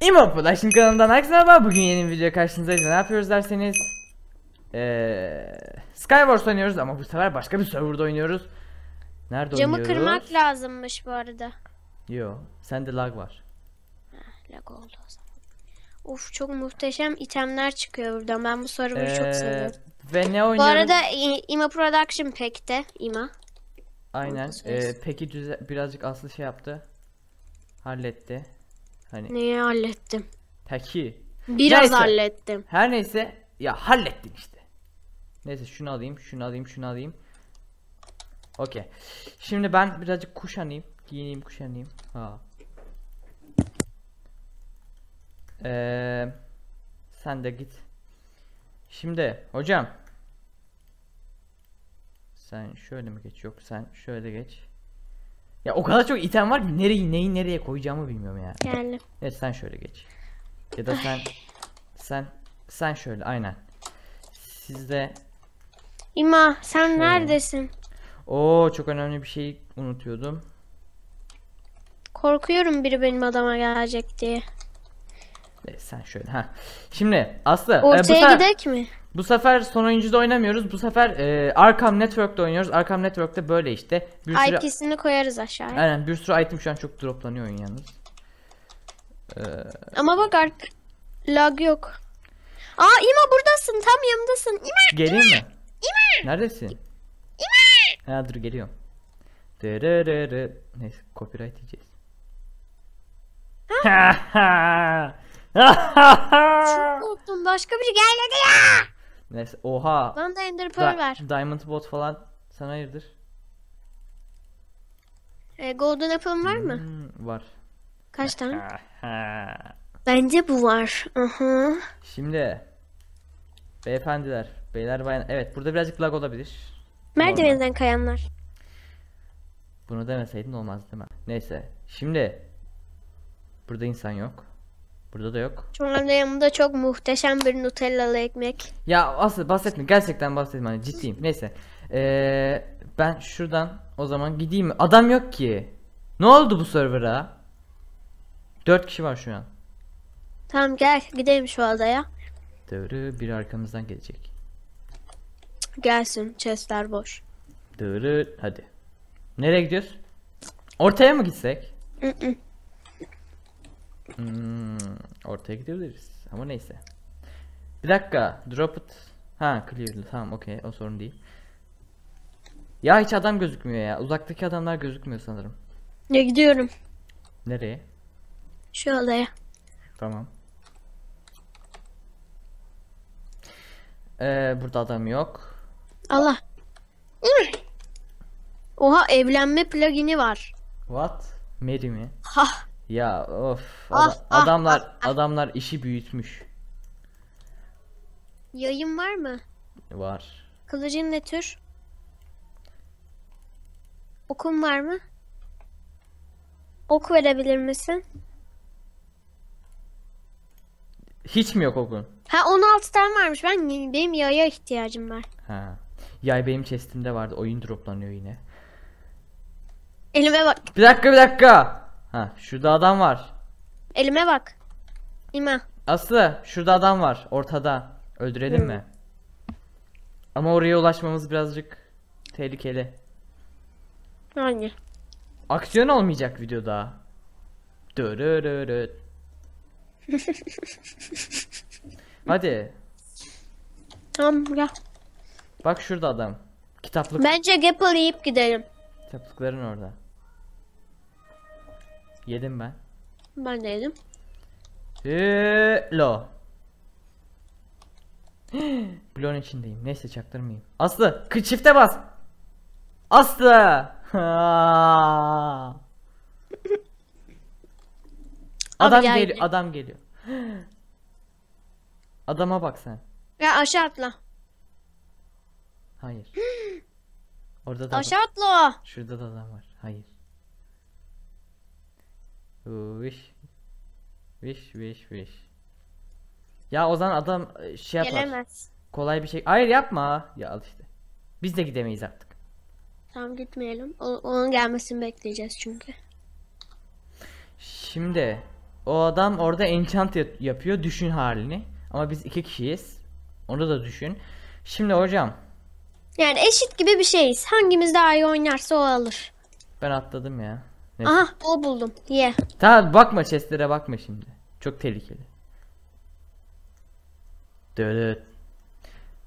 İmam Production kanalından herkese merhaba. Bugün yeni bir video karşınızdayız. Ne yapıyoruz derseniz ee, Skywars oynuyoruz ama bu sefer başka bir serverda oynuyoruz. Nerede Camı oynuyoruz? kırmak lazımmış bu arada. Yo, sende lag var. Lag oldu o zaman. Of çok muhteşem itemler çıkıyor buradan. Ben bu server'ı Ee, çok seviyorum. Ve ne Bu oynuyoruz? arada İ- İma Production Pack'te İma. Aynen. Ee, peki birazcık aslı şey yaptı. Halletti. Hani Neyi hallettim? peki. Biraz Neyse. hallettim. Her neyse ya hallettin işte. Neyse şunu alayım, şunu alayım, şunu alayım. Okey. Şimdi ben birazcık kuşanayım. Giyineyim, kuşanayım. Ha. Ee, sen de git. Şimdi hocam. Sen şöyle mi geç? Yok sen şöyle geç. Ya o kadar çok item var ki nereyi neyi nereye koyacağımı bilmiyorum ya. Geldim. Evet sen şöyle geç. Ya da sen sen sen şöyle aynen. Sizde İma sen Şöyle. neredesin? o çok önemli bir şey unutuyordum. Korkuyorum biri benim adama gelecek diye. Evet, sen şöyle ha. Şimdi Aslı e, bu, Ortaya sefer, gidek mi? bu sefer son oyuncuda oynamıyoruz. Bu sefer e, Arkham Network'te oynuyoruz. Arkham Network'te böyle işte. Bir sürü IP'sini koyarız aşağıya. aynen bir sürü item şu an çok droplanıyor oyun yalnız. Ee, Ama bak artık lag yok. Aa İma buradasın tam yanımdasın. İma. Geleyim mi? Neredesin? Ha dur geliyorum. Dırırırı. Neyse copyright yiyeceğiz. Çok korktum başka bir şey gelmedi ya. Neyse oha. Bana da Ender Pearl ver. Diamond bot falan sana hayırdır? E, Golden Apple'ın var mı? Hmm, var. Kaç tane? Bence bu var. Aha. Şimdi beyefendiler, beyler bayan evet burada birazcık lag olabilir. Merdivenden kayanlar. Bunu demeseydin olmaz değil mi? Neyse. Şimdi burada insan yok. Burada da yok. Şu anda yanımda çok muhteşem bir Nutellalı ekmek. Ya asıl bahsetme gerçekten bahsetme hani ciddiyim. Neyse. Ee, ben şuradan o zaman gideyim mi? Adam yok ki. Ne oldu bu server'a? 4 kişi var şu an. Tamam gel gidelim şu adaya. Dırı biri arkamızdan gelecek. Gelsin chestler boş. Dırı hadi. Nereye gidiyoruz? Ortaya mı gitsek? Hmm, ortaya gidebiliriz. Ama neyse. Bir dakika. Drop it. Ha clear. Tamam okey. O sorun değil. Ya hiç adam gözükmüyor ya. Uzaktaki adamlar gözükmüyor sanırım. Ya gidiyorum Nereye? şu adaya. Tamam. Ee, burada adam yok. Allah. Oha evlenme plugini var. What? Mary mi? Ha. Ya of. Ah, ada- ah, adamlar adamlar işi büyütmüş. Yayın var mı? Var. Kılıcın ne tür? Okun var mı? Ok verebilir misin? Hiç mi yok okun? Ha 16 tane varmış. Ben benim yaya ihtiyacım var. Ha. Yay benim chestimde vardı. Oyun droplanıyor yine. Elime bak. Bir dakika bir dakika. Ha şurada adam var. Elime bak. İma. Aslı şurada adam var ortada. Öldürelim mi? Ama oraya ulaşmamız birazcık tehlikeli. Hangi? Aksiyon olmayacak videoda. Dırırırıt. Hadi. Tamam gel. Bak şurada adam. Kitaplık Bence Gapple yiyip gidelim. kitaplıkların orada. Yedim ben. Ben de yedim. Hello. Bloğun içindeyim. Neyse çaktırmayayım. Aslı, kı çifte bas. Aslı. adam gel geliyor, adam geliyor. Adama bak sen. Ya aşağı atla. Hayır. Orada da Aşağı atla. Şurada da adam var. Hayır. Wish. Wish, wish, wish. Ya o zaman adam e, şey yapar. Gelemez. Kolay bir şey. Hayır yapma. Ya al işte. Biz de gidemeyiz artık. Tamam gitmeyelim. O- onun gelmesini bekleyeceğiz çünkü. Şimdi o adam orada enchant ya- yapıyor düşün halini. Ama biz iki kişiyiz. Onu da düşün. Şimdi hocam Yani eşit gibi bir şeyiz. Hangimiz daha iyi oynarsa o alır. ben atladım ya. Neyse. Aha o buldum. Ye. Tamam bakma chestlere bakma şimdi. Çok tehlikeli. Dödöt.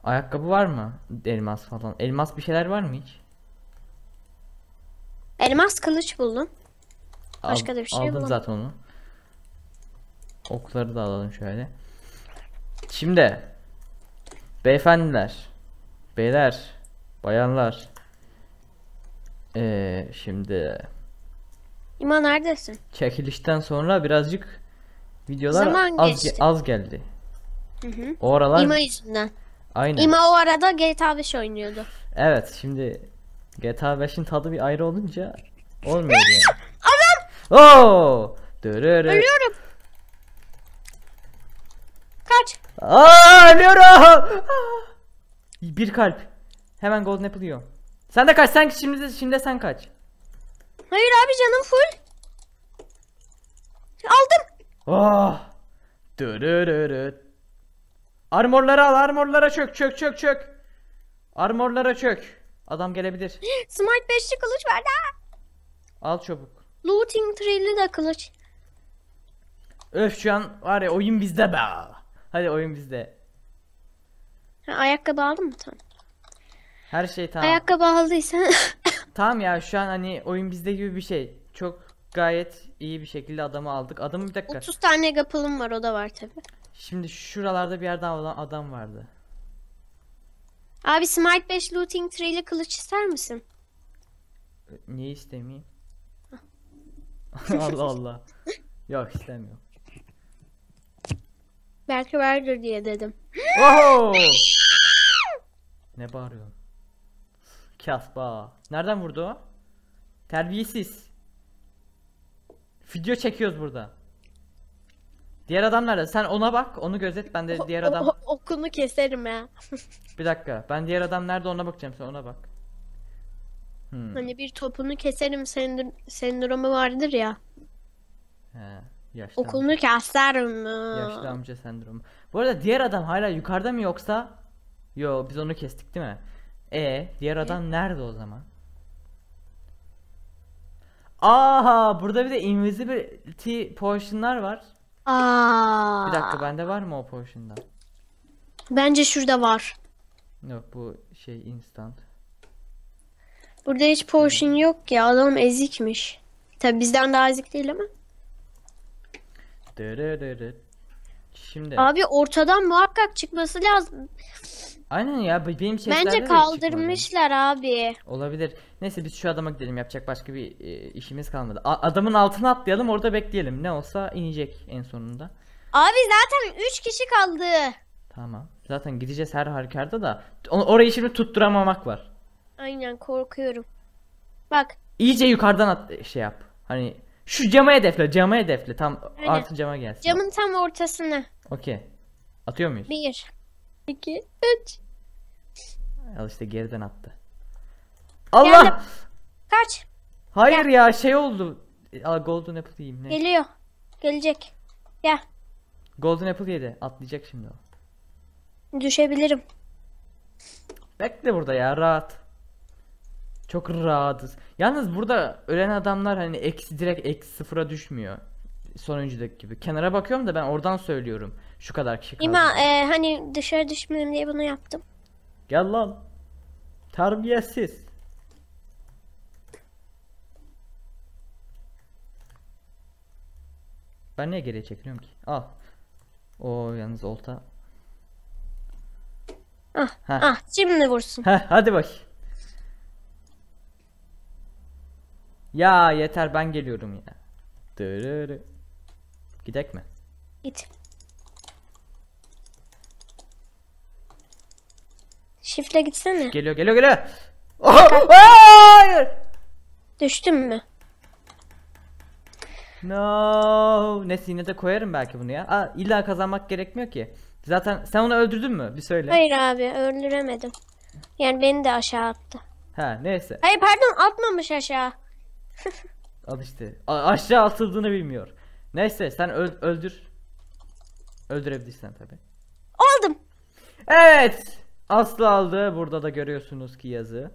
Ayakkabı var mı? Elmas falan. Elmas bir şeyler var mı hiç? Elmas kılıç buldum. Al- Başka da bir şey Aldın bulamadım. zaten onu. Okları da alalım şöyle. Şimdi beyefendiler, beyler, bayanlar. Ee, şimdi İma neredesin? çekilişten sonra birazcık videolar Zaman az, geçti. az geldi. Hı hı. O aralar İma yüzünden. aynen. İma o arada GTA 5 oynuyordu. Evet şimdi GTA 5'in tadı bir ayrı olunca olmuyor yani. Adam! Oo! Dırırı. Ölüyorum. Kaç. Aa, ölüyorum. Aa! Bir kalp. Hemen golden apple yiyorum. Sen de kaç. Sen şimdi şimdi sen kaç. Hayır abi canım full. Aldım. Oh. Dırırırı. Armorları al. Armorlara çök çök çök çök. Armorlara çök. Adam gelebilir. Smite 5'li kılıç verdi. ha. Al çabuk. Looting tree'li de kılıç. Öf şu an var ya oyun bizde be. Hadi oyun bizde. Ha, ayakkabı aldın mı? Tamam. Her şey tamam. Ayakkabı aldıysan. Tamam ya şu an hani oyun bizde gibi bir şey. Çok gayet iyi bir şekilde adamı aldık. Adamı bir dakika. 30 tane gapılım var o da var tabi. Şimdi şuralarda bir yerde adam, adam vardı. Abi Smite 5 looting tree'li kılıç ister misin? Niye istemeyeyim? Allah Allah. Yok istemiyorum. Belki vardır diye dedim. Oho! ne bağırıyorsun? Kasba. Nereden vurdu o? Terbiyesiz. Video çekiyoruz burada. Diğer adam nerede? Sen ona bak, onu gözet. Ben de diğer adam. O- okunu keserim ya. Bir dakika. Ben diğer adam nerede ona bakacağım. Sen ona bak. Hmm. Hani bir topunu keserim sendr- sendromu vardır ya. He, yaşlı, Okulunu keserim. yaşlı amca sendromu. Bu arada diğer adam hala yukarıda mı yoksa? Yo biz onu kestik değil mi? E diğer adam nerede o zaman? Aha burada bir de invisibility potion'lar var. Aa. Bir dakika bende var mı o potion'dan? Bence şurada var. Yok bu şey instant. Burada hiç potion yok ya. Adam ezikmiş. Tabi bizden daha ezik değil ama. Şimdi Abi ortadan muhakkak çıkması lazım. aynen ya be- benim chestlerde de Bence çıkmadı. kaldırmışlar abi. Olabilir. Neyse biz şu adama gidelim. Yapacak başka bir e, işimiz kalmadı. A- adamın altına atlayalım orada bekleyelim. Ne olsa inecek en sonunda. Abi zaten 3 kişi kaldı. Tamam. Zaten gideceğiz her halükarda da. O- orayı şimdi tutturamamak var. Aynen korkuyorum. Bak İyice yukarıdan at şey yap. Hani şu cama hedefle, cama hedefle. Tam artı cama gelsin. camın tam ortasına. Okey. Atıyor muyuz? 1 2 3 Al işte geriden attı. Allah! Geldim. Kaç? Hayır ya şey oldu. Al Golden Apple yiyeyim ne? Geliyor. Gelecek. Gel. Golden Apple yedi. Atlayacak şimdi o. Düşebilirim. Bekle burada ya rahat. Çok rahatız. Yalnız burada ölen adamlar hani eksi direkt eksi sıfıra düşmüyor. Sonuncudaki gibi. Kenara bakıyorum da ben oradan söylüyorum. Şu kadar kişi kaldı. İma e, hani dışarı düşmeyeyim diye bunu yaptım. Gel lan. Terbiyesiz. Ben niye geriye çekiliyorum ki? Al. O yalnız olta. Ah, Heh. ah şimdi vursun. Heh, hadi bak. Ya yeter ben geliyorum ya. Dırırı. Gidek mi? Git. Shift'le gitsene. Geliyor geliyor geliyor. Oha! Hayır. Düştün mü? No. Neyse yine de koyarım belki bunu ya. Aa, illa kazanmak gerekmiyor ki. Zaten sen onu öldürdün mü? Bir söyle. Hayır abi öldüremedim. Yani beni de aşağı attı. Ha neyse. Hayır pardon atmamış aşağı. Al işte. A- aşağı atıldığını bilmiyor. Neyse sen öl- öldür. Öldürebilirsen tabi. Aldım. Evet. Aslı aldı. Burada da görüyorsunuz ki yazı.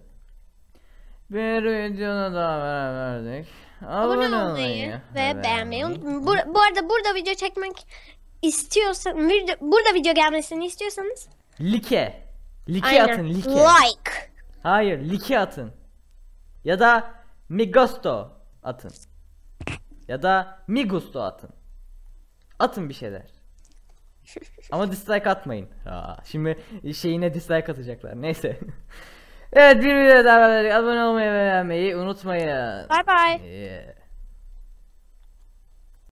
Bir videona daha beraberdik. Abone olmayı ve beğenmeyi unutmayın. Bu, bu arada burada video çekmek istiyorsan, video, burada video gelmesini istiyorsanız Like. Like aynen atın like. like. Hayır like atın. Ya da Migosto atın. Ya da Migusto atın. Atın bir şeyler. Ama dislike atmayın. Aa, şimdi şeyine dislike atacaklar. Neyse. evet bir video daha beraber abone olmayı ve beğenmeyi unutmayın. Bye bye. Yeah.